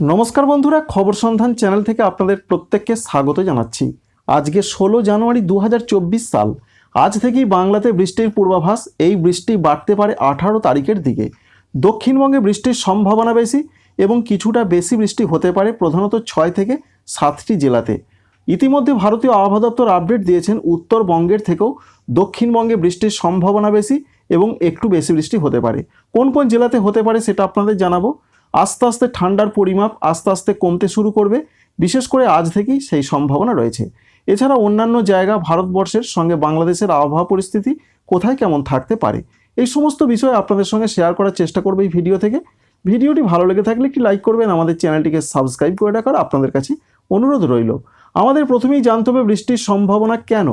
নমস্কার বন্ধুরা, খবর সন্ধান চ্যানেল থেকে আপনাদের প্রত্যেককে স্বাগত জানাচ্ছি। আজকে ষোলো জানুয়ারি দু হাজার চব্বিশ সাল। আজ থেকেই বাংলাতে বৃষ্টির পূর্বাভাস, এই বৃষ্টি বাড়তে পারে আঠারো তারিখের দিকে। দক্ষিণবঙ্গে বৃষ্টির সম্ভাবনা বেশি এবং কিছুটা বেশি বৃষ্টি হতে পারে প্রধানত ছয় থেকে সাতটি জেলাতে। ইতিমধ্যে ভারতীয় আবহাওয়া দপ্তর আপডেট দিয়েছেন, উত্তরবঙ্গের থেকেও দক্ষিণবঙ্গে বৃষ্টির সম্ভাবনা বেশি এবং একটু বেশি বৃষ্টি হতে পারে। কোন কোন জেলাতে হতে পারে সেটা আপনাদের জানাব। আস্তে আস্তে ঠান্ডার পরিমাপ আস্তে আস্তে কমতে শুরু করবে, বিশেষ করে আজ থেকেই সেই সম্ভাবনা রয়েছে। এছাড়া অন্যান্য জায়গা ভারতবর্ষের সঙ্গে বাংলাদেশের আবহাওয়া পরিস্থিতি কোথায় কেমন থাকতে পারে, এই সমস্ত বিষয় আপনাদের সঙ্গে শেয়ার করার চেষ্টা করবে এই ভিডিও থেকে। ভিডিওটি ভালো লেগে থাকলে একটি লাইক করবেন, আমাদের চ্যানেলটিকে সাবস্ক্রাইব করে রাখার আপনাদের কাছে অনুরোধ রইল। আমাদের প্রথমেই জানতে হবে বৃষ্টির সম্ভাবনা কেন?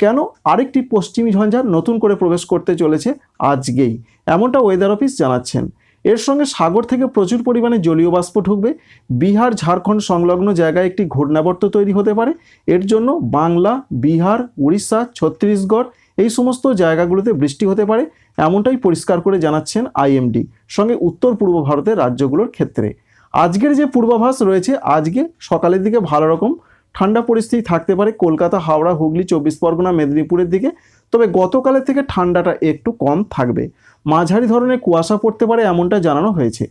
কেন আরেকটি পশ্চিমী ঝঞ্ঝার নতুন করে প্রবেশ করতে চলেছে আজকেই? এমনটা ওয়েদার অফিস জানাচ্ছেন। এর সঙ্গে সাগর থেকে প্রচুর পরিমাণে জলীয় বাষ্প ঢুকবে। বিহার, ঝাড়খণ্ড সংলগ্ন জায়গায় একটি ঘূর্ণাবর্ত তৈরি হতে পারে। এর জন্য বাংলা, বিহার, উড়িষ্যা, ছত্তিশগড় এই সমস্ত জায়গাগুলোতে বৃষ্টি হতে পারে, এমনটাই পরিষ্কার করে জানাচ্ছেন আইএমডি। সঙ্গে উত্তর পূর্ব ভারতের রাজ্যগুলোর ক্ষেত্রে। আজকের যে পূর্বাভাস রয়েছে, আজকে সকালের দিকে ভালো রকম ঠান্ডা পরিস্থিতি থাকতে পারে কলকাতা, হাওড়া, হুগলি, চব্বিশ পরগনা, মেদিনীপুরের দিকে। তবে গতকালের থেকে ঠান্ডাটা একটু কম থাকবে। মাঝারি ধরনের কুয়াশা পড়তে পারে এমনটা জানানো হয়েছে।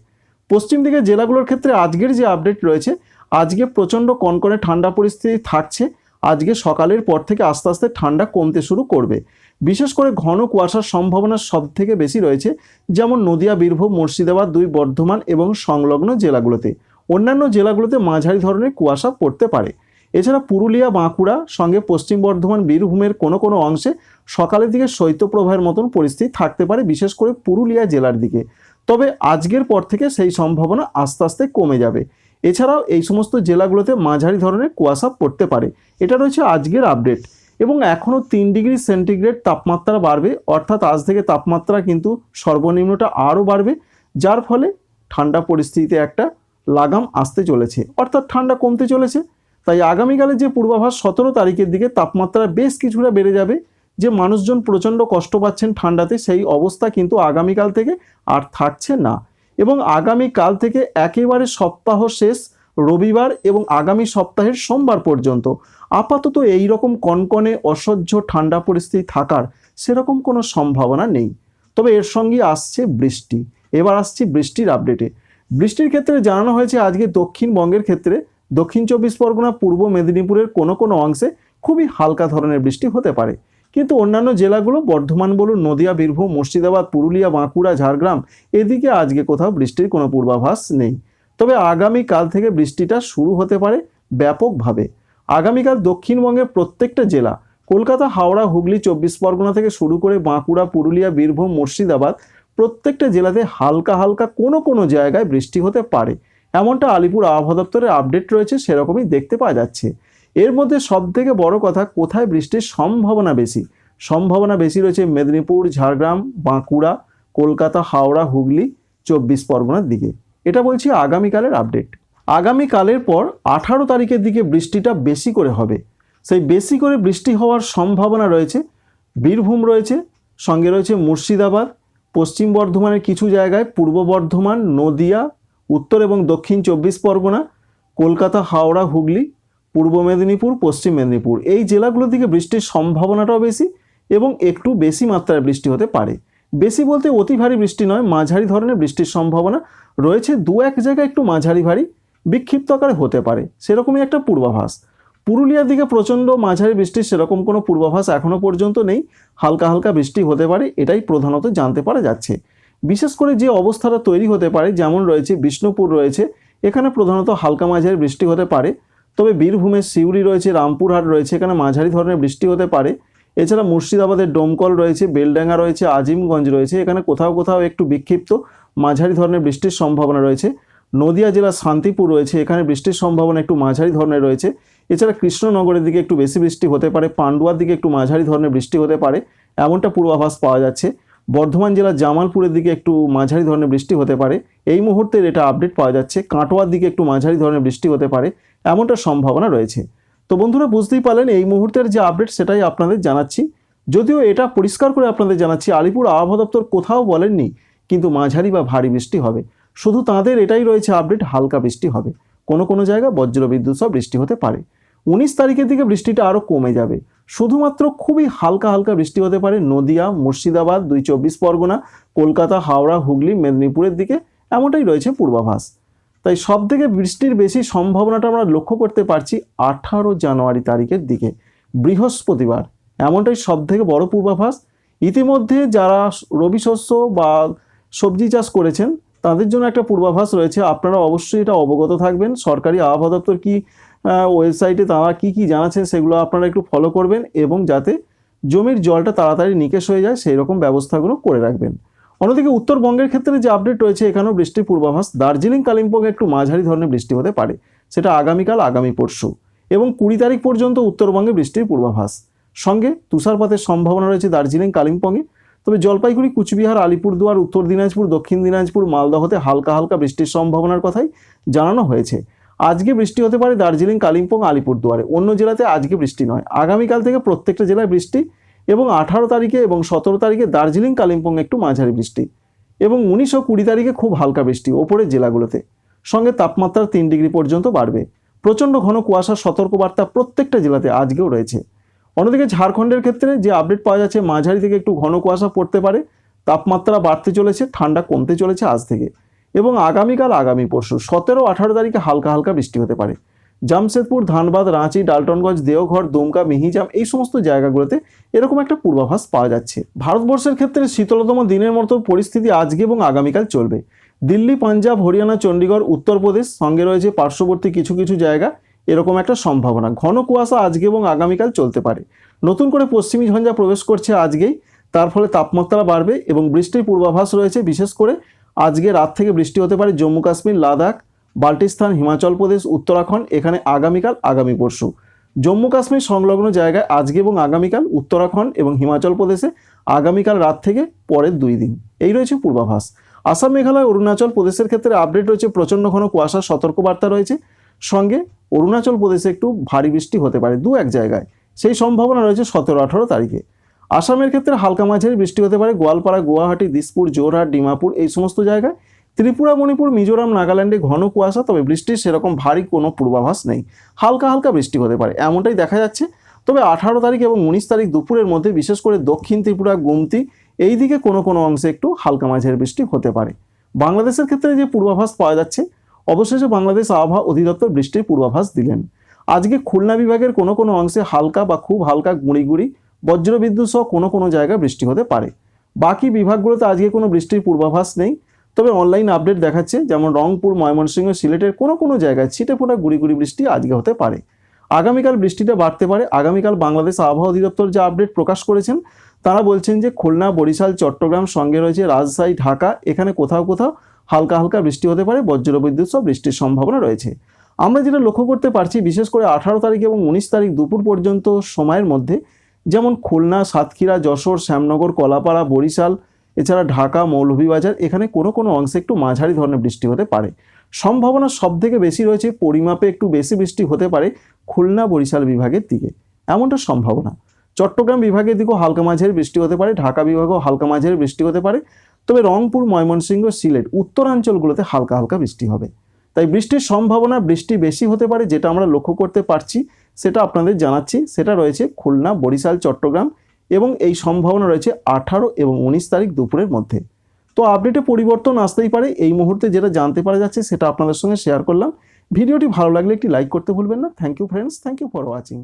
পশ্চিম দিকের জেলাগুলোর ক্ষেত্রে আজকের যে আপডেট রয়েছে, আজকে প্রচণ্ড কনকনে ঠান্ডা পরিস্থিতি থাকছে। আজকে সকালের পর থেকে আস্তে আস্তে ঠান্ডা কমতে শুরু করবে। বিশেষ করে ঘন কুয়াশার সম্ভাবনা সব থেকে বেশি রয়েছে, যেমন নদিয়া, বীরভূম, মুর্শিদাবাদ, দুই বর্ধমান এবং সংলগ্ন জেলাগুলোতে। অন্যান্য জেলাগুলোতে মাঝারি ধরনের কুয়াশা পড়তে পারে। এছাড়া পুরুলিয়া, বাঁকুড়া সঙ্গে পশ্চিম বর্ধমান, বীরভূমের কোনো কোনো অংশে সকালের দিকে শৈত্যপ্রবাহের মতন পরিস্থিতি থাকতে পারে, বিশেষ করে পুরুলিয়া জেলার দিকে। তবে আজকের পর থেকে সেই সম্ভাবনা আস্তে আস্তে কমে যাবে। এছাড়াও এই সমস্ত জেলাগুলোতে মাঝারি ধরনের কুয়াশা পড়তে পারে। এটা রয়েছে আজকের আপডেট। এবং এখনও তিন ডিগ্রি সেন্টিগ্রেড তাপমাত্রা বাড়বে, অর্থাৎ আজ থেকে তাপমাত্রা কিন্তু সর্বনিম্নটা আরও বাড়বে, যার ফলে ঠান্ডা পরিস্থিতিতে একটা লাগাম আসতে চলেছে। অর্থাৎ ঠান্ডা কমতে চলেছে তাই আগামীকালে যে পূর্বাভাস সতেরো তারিখের দিকে তাপমাত্রা বেশ কিছুটা বেড়ে যাবে, যে মানুষজন প্রচণ্ড কষ্ট পাচ্ছেন ঠান্ডাতে, সেই অবস্থা কিন্তু আগামীকাল থেকে আর থাকছে না। এবং আগামীকাল থেকে একেবারে সপ্তাহ শেষ, রবিবার এবং আগামী সপ্তাহের সোমবার পর্যন্ত। আপাতত এই রকম কনকনে অসহ্য ঠান্ডা পরিস্থিতি থাকার সেরকম কোনো সম্ভাবনা নেই। তবে এর সঙ্গে আসছে বৃষ্টি। এবার আসছি বৃষ্টির আপডেটে বৃষ্টির ক্ষেত্রে জানানো হয়েছে আজকে দক্ষিণবঙ্গের ক্ষেত্রে দক্ষিণ চব্বিশ পরগনা, পূর্ব মেদিনীপুরের কোনো কোনো অংশে খুবই হালকা ধরনের বৃষ্টি হতে পারে। কিন্তু অন্যান্য জেলাগুলো, বর্ধমান বলুন, নদিয়া, বীরভূম, মুর্শিদাবাদ, পুরুলিয়া, বাঁকুড়া, ঝাড়গ্রাম, এদিকে আজকে কোথাও বৃষ্টির কোনো পূর্বাভাস নেই। তবে আগামীকাল থেকে বৃষ্টিটা শুরু হতে পারে ব্যাপকভাবে। আগামীকাল দক্ষিণবঙ্গের প্রত্যেকটা জেলা, কলকাতা, হাওড়া, হুগলি, চব্বিশ পরগনা থেকে শুরু করে বাঁকুড়া, পুরুলিয়া, বীরভূম, মুর্শিদাবাদ, প্রত্যেকটা জেলাতে হালকা হালকা কোনো কোনো জায়গায় বৃষ্টি হতে পারে। এমনটা আলিপুর আবহাওয়া দপ্তরের আপডেট রয়েছে, সেরকমই দেখতে পাওয়া যাচ্ছে। এর মধ্যে সব থেকে বড় কথা, কোথায় বৃষ্টির সম্ভাবনা বেশি? সম্ভাবনা বেশি রয়েছে মেদিনীপুর, ঝাড়গ্রাম, বাঁকুড়া, কলকাতা, হাওড়া, হুগলি, চব্বিশ পরগনার দিকে। এটা বলছি আগামীকালের আপডেট আগামীকালের পর আঠারো তারিখের দিকে বৃষ্টিটা বেশি করে হবে। সেই বেশি করে বৃষ্টি হওয়ার সম্ভাবনা রয়েছে। বীরভূম রয়েছে, সঙ্গে রয়েছে মুর্শিদাবাদ, পশ্চিম বর্ধমানের কিছু জায়গায়, পূর্ব বর্ধমান, নদিয়া উত্তর এবং দক্ষিণ চব্বিশ পরগনা, কলকাতা, হাওড়া, হুগলি, পূর্ব মেদিনীপুর, পশ্চিম মেদিনীপুর। এই জেলাগুলোর দিকে বৃষ্টির সম্ভাবনাটাও বেশি এবং একটু বেশি মাত্রায় বৃষ্টি হতে পারে। বেশি বলতে অতি ভারী বৃষ্টি নয়, মাঝারি ধরনের বৃষ্টির সম্ভাবনা রয়েছে। দু এক জায়গায় একটু মাঝারি ভারী বিক্ষিপ্ত আকারে হতে পারে, সেরকমই একটা পূর্বাভাস। পুরুলিয়ার দিকে প্রচণ্ড মাঝারি বৃষ্টির সেরকম কোনো পূর্বাভাস এখনও পর্যন্ত নেই। হালকা হালকা বৃষ্টি হতে পারে, এটাই প্রধানত জানতে পারা যাচ্ছে। বিশেষ করে যে অবস্থাটা তৈরি হতে পারে, যেমন রয়েছে বিষ্ণুপুর রয়েছে, এখানে প্রধানত হালকা মাঝারি বৃষ্টি হতে পারে। তবে বীরভূমের সিউড়ি রয়েছে, রামপুরহাট রয়েছে, এখানে মাঝারি ধরনের বৃষ্টি হতে পারে। এছাড়া মুর্শিদাবাদের ডোমকল রয়েছে, বেলডাঙ্গা রয়েছে, আজিমগঞ্জ রয়েছে, এখানে কোথাও কোথাও একটু বিক্ষিপ্ত মাঝারি ধরনের বৃষ্টির সম্ভাবনা রয়েছে। নদিয়া জেলার শান্তিপুর রয়েছে, এখানে বৃষ্টির সম্ভাবনা একটু মাঝারি ধরনের রয়েছে। এছাড়া কৃষ্ণনগরের দিকে একটু বেশি বৃষ্টি হতে পারে, পান্ডুয়ার দিকে একটু মাঝারি ধরনের বৃষ্টি হতে পারে, এমনটা পূর্বাভাস পাওয়া যাচ্ছে। বর্ধমান জেলার জামালপুরের দিকে একটু মাঝারি ধরনের বৃষ্টি হতে পারে। এই মুহূর্তের এটা আপডেট পাওয়া যাচ্ছে। কাটোয়ার দিকে একটু মাঝারি ধরনের বৃষ্টি হতে পারে, এমনটা সম্ভাবনা রয়েছে। তো বন্ধুরা, বুঝতেই পারলেন, এই মুহূর্তের যে আপডেট সেটাই আপনাদের জানাচ্ছি। যদিও এটা পরিষ্কার করে আপনাদের জানাচ্ছি, আলিপুর আবহাওয়া দপ্তর কোথাও বলেননি, কিন্তু মাঝারি বা ভারী বৃষ্টি হবে। শুধু তাদের এটাই রয়েছে আপডেট, হালকা বৃষ্টি হবে। কোনো কোনো জায়গায় বজ্রবিদ্যুৎ সহ বৃষ্টি হতে পারে। উনিশ তারিখের দিকে বৃষ্টিটা আরও কমে যাবে। শুধুমাত্র খুবই হালকা হালকা বৃষ্টি হতে পারে নদিয়া, মুর্শিদাবাদ, দুই চব্বিশ পরগনা, কলকাতা, হাওড়া, হুগলি, মেদিনীপুরের দিকে। এমনটাই রয়েছে পূর্বাভাস। তাই সব থেকে বৃষ্টির বেশি সম্ভাবনাটা আমরা লক্ষ্য করতে পারছি আঠারো জানুয়ারি তারিখের দিকে, বৃহস্পতিবার। এমনটাই সব থেকে বড় পূর্বাভাস। ইতিমধ্যে যারা রবি শস্য বা সবজি চাষ করেছেন, তাদের জন্য একটা পূর্বাভাস রয়েছে। আপনারা অবশ্যই এটা অবগত থাকবেন। সরকারি আবহাওয়া দপ্তর কি ওয়েবসাইটে তারা কি কি জানাচ্ছেন সেগুলো আপনারা একটু ফলো করবেন এবং যাতে জমির জলটা তাড়াতাড়ি নিকেশ হয়ে যায় সেই রকম ব্যবস্থাগুলো করে রাখবেন। অন্যদিকে উত্তরবঙ্গের ক্ষেত্রে যে আপডেট রয়েছে এখানেও বৃষ্টির পূর্বাভাস। দার্জিলিং কালিম্পংয়ে একটু মাঝারি ধরনের বৃষ্টি হতে পারে। সেটা আগামীকাল, আগামী পরশু। এবং কুড়ি তারিখ পর্যন্ত উত্তরবঙ্গে বৃষ্টির পূর্বাভাস। সঙ্গে তুষারপাতের সম্ভাবনা রয়েছে দার্জিলিং, কালিম্পংয়ে। তবে জলপাইগুড়ি, কুচবিহার, আলিপুরদুয়ার, উত্তর দিনাজপুর, দক্ষিণ দিনাজপুর, মালদহতে হালকা হালকা বৃষ্টির সম্ভাবনার কথাই জানানো হয়েছে। আজকে বৃষ্টি হতে পারে দার্জিলিং, কালিম্পং, আলিপুরদুয়ারে। অন্য জেলাতে আজকে বৃষ্টি নয়। আগামীকাল থেকে প্রত্যেকটা জেলায় বৃষ্টি এবং আঠারো তারিখে এবং সতেরো তারিখে দার্জিলিং, কালিম্পং একটু মাঝারি বৃষ্টি এবং উনিশ ও কুড়ি তারিখে খুব হালকা বৃষ্টি ওপরের জেলাগুলোতে। সঙ্গে তাপমাত্রা তিন ডিগ্রি পর্যন্ত বাড়বে। প্রচণ্ড ঘন কুয়াশার সতর্কবার্তা প্রত্যেকটা জেলাতে আজকেও রয়েছে। অন্যদিকে ঝাড়খণ্ডের ক্ষেত্রে যে আপডেট পাওয়া যাচ্ছে, মাঝারি থেকে একটু ঘন কুয়াশা পড়তে পারে। তাপমাত্রা বাড়তে চলেছে, ঠান্ডা কমতে চলেছে আজ থেকে। এবং আগামীকাল আগামী পরশু সতেরো আঠারো তারিখে হালকা হালকা বৃষ্টি হতে পারে। জামশেদপুর, ধানবাদ, রাঁচি, ডালটনগঞ্জ, দেওঘর, দুমকা, মিহিজাম এই সমস্ত জায়গাগুলোতে এরকম একটা পূর্বাভাস পাওয়া যাচ্ছে। ভারতবর্ষের ক্ষেত্রে শীতলতম দিনের মতো পরিস্থিতি আজকে এবং আগামীকাল চলবে। দিল্লি, পাঞ্জাব, হরিয়ানা, চণ্ডীগড়, উত্তরপ্রদেশ সঙ্গে রয়েছে পার্শ্ববর্তী কিছু কিছু জায়গা। এরকম একটা সম্ভাবনা। ঘন কুয়াশা আজকে এবং আগামীকাল চলতে পারে। নতুন করে পশ্চিমী ঝঞ্ঝা প্রবেশ করছে আজকেই। তার ফলে তাপমাত্রা বাড়বে এবং বৃষ্টির পূর্বাভাস রয়েছে বিশেষ করে আজকে রাত থেকে বৃষ্টি হতে পারে জম্মু কাশ্মীর, লাদাখ বাল্টিস্তান হিমাচল প্রদেশ, উত্তরাখণ্ড, এখানে আগামীকাল, আগামী পরশু। জম্মু কাশ্মীর সংলগ্ন জায়গায় আজকে এবং আগামীকাল উত্তরাখণ্ড এবং হিমাচল প্রদেশে আগামীকাল রাত থেকে পরের দুই দিন। এই রয়েছে পূর্বাভাস। আসাম, মেঘালয়, অরুণাচল প্রদেশের ক্ষেত্রে আপডেট রয়েছে প্রচণ্ড ঘন কুয়াশার সতর্কবার্তা রয়েছে। সঙ্গে অরুণাচল প্রদেশে একটু ভারী বৃষ্টি হতে পারে দু এক জায়গায়। সেই সম্ভাবনা রয়েছে সতেরো আঠারো তারিখে। আসামের ক্ষেত্রে হালকা মাঝারি বৃষ্টি হতে পারে, গোয়ালপাড়া, গুয়াহাটি, দিসপুর জোরহাট ডিমাপুর, এই সমস্ত জায়গায়। ত্রিপুরা, মণিপুর, মিজোরাম, নাগাল্যান্ডে ঘন কুয়াশা, তবে বৃষ্টির সেরকম ভারী কোনো পূর্বাভাস নেই। হালকা হালকা বৃষ্টি হতে পারে, এমনটাই দেখা যাচ্ছে। তবে আঠারো তারিখ এবং উনিশ তারিখ দুপুরের মধ্যে, বিশেষ করে দক্ষিণ ত্রিপুরা, গুমতি, এই দিকে কোনো কোনো অংশে একটু হালকা মাঝারি বৃষ্টি হতে পারে। বাংলাদেশের ক্ষেত্রে যে পূর্বাভাস পাওয়া যাচ্ছে, অবশেষে বাংলাদেশ আবহাওয়া অধিদপ্তর বৃষ্টির পূর্বাভাস দিলেন। আজকে খুলনা বিভাগের কোনো কোনো অংশে হালকা বা খুব হালকা গুঁড়ি গুঁড়ি বজ্রবিদ্যুৎ সহ কোনো কোনো জায়গায় বৃষ্টি হতে পারে। বাকি বিভাগগুলোতে আজকে কোনো বৃষ্টির পূর্বাভাস নেই। তবে অনলাইন আপডেট দেখাচ্ছে, যেমন রংপুর, ময়মনসিংহ, সিলেটের কোনো কোনো জায়গায় ছিটে ফোটা গুড়ি গুড়ি বৃষ্টি আজকে হতে পারে। আগামীকাল বৃষ্টিটা বাড়তে পারে। আগামীকাল বাংলাদেশ আবহাওয়া অধিদপ্তর যে আপডেট প্রকাশ করেছেন, তারা বলছেন যে খুলনা, বরিশাল, চট্টগ্রাম সঙ্গে রয়েছে রাজশাহী, ঢাকা, এখানে কোথাও কোথাও হালকা হালকা বৃষ্টি হতে পারে, বজ্রবিদ্যুৎ সহ বৃষ্টির সম্ভাবনা রয়েছে। আমরা যেটা লক্ষ্য করতে পারছি, বিশেষ করে আঠারো তারিখ এবং উনিশ তারিখ দুপুর পর্যন্ত সময়ের মধ্যে যেমন খুলনা, সাতক্ষীরা, যশোর, শ্যামনগর, কলাপাড়া, বরিশাল, এছাড়া ঢাকা, মৌলভীবাজার, এখানে কোনো কোনো অংশে একটু মাঝারি ধরনের বৃষ্টি হতে পারে। সম্ভাবনা সব থেকে বেশি রয়েছে, পরিমাপে একটু বেশি বৃষ্টি হতে পারে খুলনা, বরিশাল বিভাগের দিকে। এমনটা সম্ভাবনা। চট্টগ্রাম বিভাগের দিকেও হালকা মাঝের বৃষ্টি হতে পারে, ঢাকা বিভাগেও হালকা মাঝের বৃষ্টি হতে পারে। তবে রংপুর, ময়মনসিংহ, সিলেট, উত্তরাঞ্চলগুলোতে হালকা হালকা বৃষ্টি হবে। তাই বৃষ্টির সম্ভাবনা বৃষ্টি বেশি হতে পারে, যেটা আমরা লক্ষ্য করতে পারছি। সেটা আপনাদের জানাচ্ছি। সেটা রয়েছে খুলনা, বরিশাল, চট্টগ্রাম এবং এই সম্ভাবনা রয়েছে আঠারো এবং উনিশ তারিখ দুপুরের মধ্যে। তো আপডেটে পরিবর্তন আসতেই পারে, এই মুহূর্তে যেটা জানতে পারা যাচ্ছে সেটা আপনাদের সঙ্গে শেয়ার করলাম। ভিডিওটি ভালো লাগলে একটি লাইক করতে ভুলবেন না। Thank you friends thank you for watching